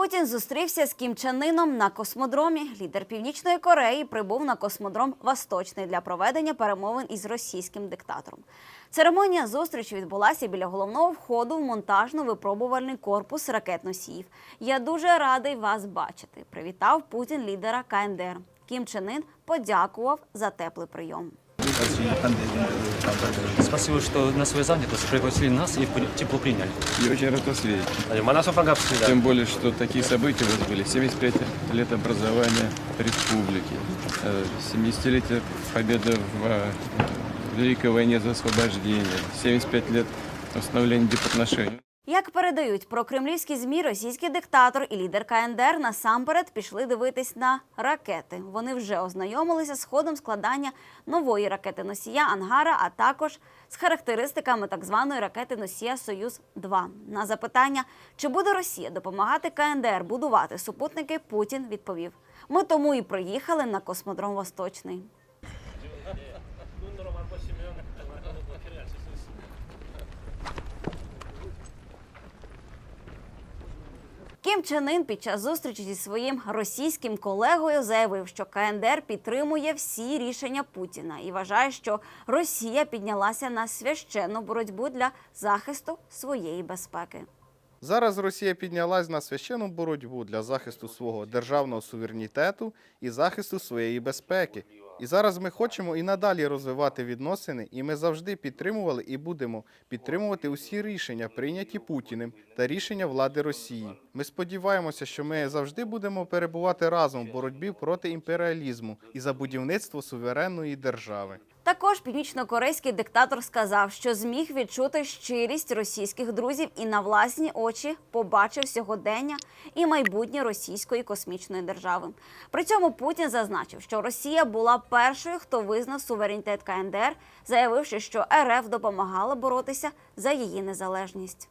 Путін зустрівся з Кім Чен Ыном на космодромі. Лідер Північної Кореї прибув на космодром Восточний для проведення перемовин із російським диктатором. Церемонія зустрічі відбулася біля головного входу в монтажно-випробувальний корпус ракет-носіїв. Я дуже радий вас бачити. Привітав Путін лідера КНДР. Кім Чен Ын подякував за теплий прийом. Спасибо, что на свою занятость пригласили нас и при- тепло приняли. И очень рад вас видеть. Манасов Пангапский, да. Тем более, что такие события у вас были. 75 лет образования республики, э, 70-летие победы в э, Великой войне за освобождение, 75 лет установления дипотношений. Як передають про кремлівські змі, російський диктатор і лідер КНДР насамперед пішли дивитись на ракети. Вони вже ознайомилися з ходом складання нової ракети носія Ангара, а також з характеристиками так званої ракети носія Союз 2 На запитання, чи буде Росія допомагати КНДР будувати супутники, Путін відповів: Ми тому і приїхали на космодром Восточний. Кім Чен Ын під час зустрічі зі своїм російським колегою заявив, що КНДР підтримує всі рішення Путіна і вважає, що Росія піднялася на священну боротьбу для захисту своєї безпеки. Зараз Росія піднялась на священну боротьбу для захисту свого державного суверенітету і захисту своєї безпеки. І зараз ми хочемо і надалі розвивати відносини, і ми завжди підтримували і будемо підтримувати усі рішення, прийняті Путіним та рішення влади Росії. Ми сподіваємося, що ми завжди будемо перебувати разом в боротьбі проти імперіалізму і за будівництво суверенної держави. Також північнокорейський диктатор сказав, що зміг відчути щирість російських друзів і на власні очі побачив сьогодення і майбутнє російської космічної держави. При цьому Путін зазначив, що Росія була першою, хто визнав суверенітет КНДР, заявивши, що РФ допомагала боротися за її незалежність.